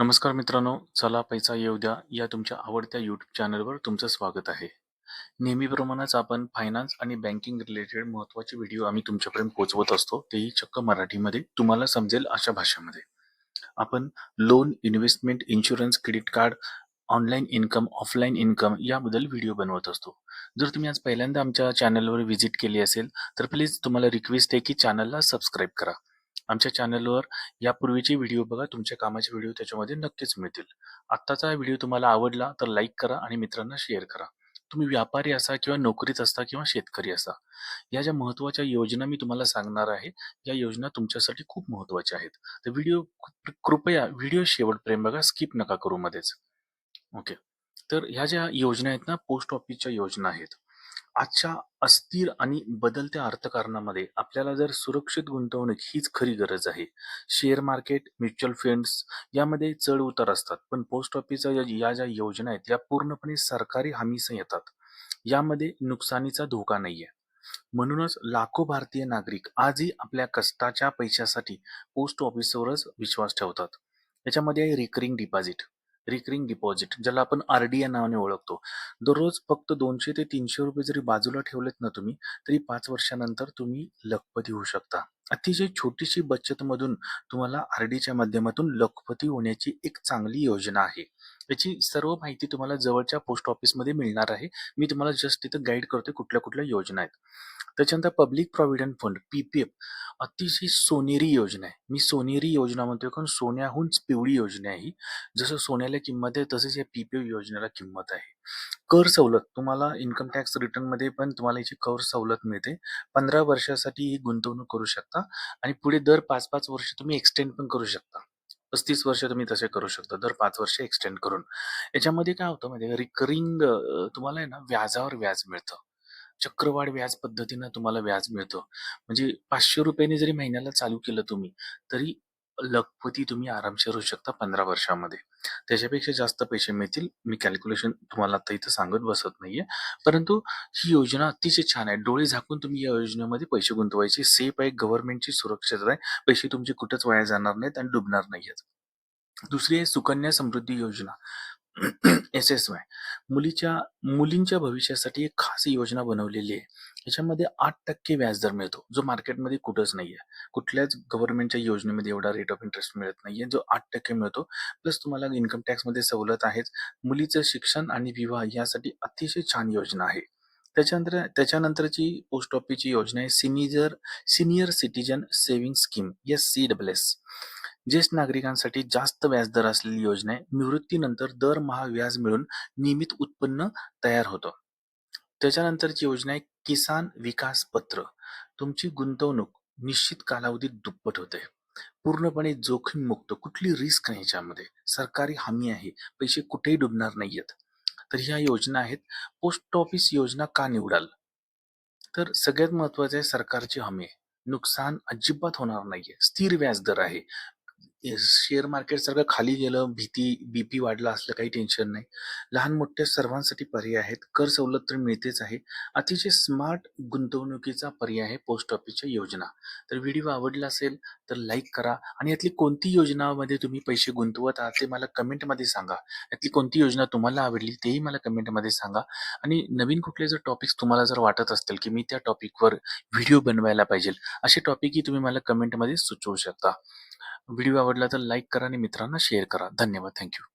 नमस्कार मित्रांनो, चला पैसा येऊ द्या या तुमच्या आवडत्या यूट्यूब चॅनलवर तुमचं स्वागत आहे. नेहमीप्रमाणेच आपण फायनान्स आणि बँकिंग रिलेटेड महत्त्वाचे व्हिडिओ आम्ही तुमच्यापर्यंत पोहोचवत असतो, तेही चक्क मराठीमध्ये तुम्हाला समजेल अशा भाषेमध्ये. आपण loan, investment, insurance, credit card, online income, offline income याबद्दल व्हिडिओ बनवत असतो. जर तुम्ही आज पहिल्यांदा आमच्या चॅनलवर व्हिजिट केली असेल, तर प्लीज तुम्हाला रिक्वेस्ट आहे की चॅनलला सबस्क्राईब करा. आमच्या चॅनलवर यापूर्वीचे व्हिडिओ बघा, तुमच्या कामाचे व्हिडिओ त्याच्यामध्ये नक्कीच मिळतील. आत्ताचा व्हिडिओ तुम्हाला आवडला तर लाईक करा आणि मित्रांना शेअर करा. तुम्ही व्यापारी असा किंवा नोकरीत असता किंवा शेतकरी असा. या ज्या महत्त्वाच्या योजना मी तुम्हाला सांगणार आहे, या योजना तुमच्यासाठी खूप महत्त्वाच्या आहेत. तर व्हिडिओ कृपया व्हिडिओ शेवटपर्यंत बघा, स्किप नका करू मध्येच. ओके. तर ह्या ज्या योजना आहेत ना, पोस्ट ऑफिसच्या योजना आहेत. आजच्या अस्थिर आणि बदलत्या अर्थकारणामध्ये आपल्याला जर सुरक्षित गुंतवणूक हीच खरी गरज आहे. शेअर मार्केट, म्युच्युअल फंड्स यामध्ये चढ-उतार असतात. पण पोस्ट ऑफिसच्या या ज्या योजना आहेत, या पूर्णपणे सरकारी हमीसह येतात. यामध्ये नुकसानीचा धोका नाहीये. म्हणूनच लाखो भारतीय नागरिक आजही आपल्या कष्टाच्या पैशासाठी पोस्ट ऑफिसवरच विश्वास ठेवतात. याच्यामध्ये आहे रिकरिंग डिपॉझिट. रिकरिंग डिपॉझिट ज्याला आपण आर-डी या नावाने ओळखतो. दररोज फक्त दोनशे ते तीनशे रुपये जरी बाजूला ठेवलेत ना तुम्ही, तरी पाच वर्षानंतर तुम्ही लखपती होऊ शकता. अतिशय छोटीशी बचतमधून तुम्हाला आर-डीच्या माध्यमातून लखपती होण्याची एक चांगली योजना आहे. याची सर्व माहिती तुम्हाला जवळच्या पोस्ट ऑफिसमध्ये मिळणार आहे. मी तुम्हाला जस्ट तिथं गाईड करतोय कुठल्या कुठल्या योजना आहेत. त्याच्यानंतर पब्लिक प्रॉव्हिडंट फंड पी-पी-एफ अतिशय सोनेरी योजना आहे. मी सोनेरी योजना म्हणतोय कारण सोन्याहून पिवळी योजना आहे ही. जसं सोन्याला किंमत आहे तसेच या पी पी योजनेला किंमत आहे. कर सवलत तुम्हाला इन्कम टॅक्स रिटर्नमध्ये पण तुम्हाला याची कर सवलत मिळते. 15 वर्षासाठी ही गुंतवणूक करू शकता आणि पुढे दर 5-5 वर्ष तुम्ही एक्सटेंड पण करू शकता. 35 वर्ष तुम्ही तसे करू शकता. दर पाच वर्ष एक्सटेंड करून. याच्यामध्ये काय होतं म्हणजे रिकरिंग तुम्हाला आहे ना व्याजावर व्याज मिळतं. चक्रवाढ व्याज पद्धतीनं तुम्हाला व्याज मिळतं. म्हणजे ₹500 जरी महिन्याला चालू केलं तुम्ही, तरी लखपती तुम्ही आरामशीर होऊ शकता 15 वर्षामध्ये. त्याच्यापेक्षा जास्त पैसे मिळतील. मी कॅल्क्युलेशन तुम्हाला आता इथं सांगत बसत नाहीये. परंतु ही योजना अतिशय छान आहे. डोळे झाकून तुम्ही या योजनेमध्ये पैसे गुंतवायचे. सेफ आहे, गव्हर्नमेंटची सुरक्षितता आहे. पैसे तुमचे कुठेच वाया जाणार नाहीत आणि डुबणार नाहीयेत. दुसरी आहे सुकन्या समृद्धी योजना. एस-एस-वाय. मुलीच्या मुलींच्या भविष्यासाठी एक खास योजना बनवलेली आहे. याच्यामध्ये आठ टक्के व्याजदर मिळतो, जो मार्केटमध्ये कुठंच नाहीये. कुठल्याच गव्हर्नमेंटच्या योजनेमध्ये एवढा रेट ऑफ इंटरेस्ट मिळत नाहीये, जो आठ टक्के मिळतो. प्लस तुम्हाला इन्कम टॅक्समध्ये सवलत आहेच. मुलीचं शिक्षण आणि विवाह यासाठी अतिशय छान योजना आहे. त्याच्यानंतर त्याच्यानंतरची पोस्ट ऑफिसची योजना आहे senior senior citizen saving scheme S-C-double-S. ज्येष्ठ नागरिकांसाठी जास्त व्याजदर असलेली योजना आहे. निवृत्तीनंतर दरमहा व्याज मिळून नियमित उत्पन्न तयार होतं. त्याच्यानंतरची योजना आहे किसान विकास पत्र. तुमची गुंतवणूक निश्चित कालावधीत दुप्पट होते. पूर्णपणे जोखीम मुक्त कुठली रिस्क नाही याच्यामध्ये. सरकारी हमी आहे. पैसे कुठेही डुबणार नाहीयेत. तर ह्या योजना आहेत. पोस्ट ऑफिस योजना का निवडाल? तर सगळ्यात महत्वाचं आहे सरकारची हमी नुकसान अजिबात होणार नाहीये. स्थिर व्याजदर आहे. शेअर मार्केट सारखं खाली गेलं, भीती बीपी वाढला असलं काही टेन्शन नाही. लहान-मोठ्या सर्वांसाठी पर्याय आहेत. कर सवलत तर मिळतेच आहे. अतिशय स्मार्ट गुंतवणुकीचा पर्याय आहे पोस्ट ऑफिसच्या योजना. तर व्हिडिओ आवडला असेल तर लाईक करा आणि यातली कोणती योजनामध्ये तुम्ही पैसे गुंतवत आहात ते मला कमेंटमध्ये सांगा. यातली कोणती योजना तुम्हाला आवडली तेही मला कमेंटमध्ये सांगा आणि नवीन कुठले जर टॉपिक्स तुम्हाला जर वाटत असतील की मी त्या टॉपिकवर व्हिडिओ बनवायला पाहिजे, असे टॉपिकही तुम्ही मला कमेंटमध्ये सुचवू शकता. व्हिडिओ आवडला तर लाईक करा आणि मित्रांना शेअर करा. धन्यवाद. थँक्यू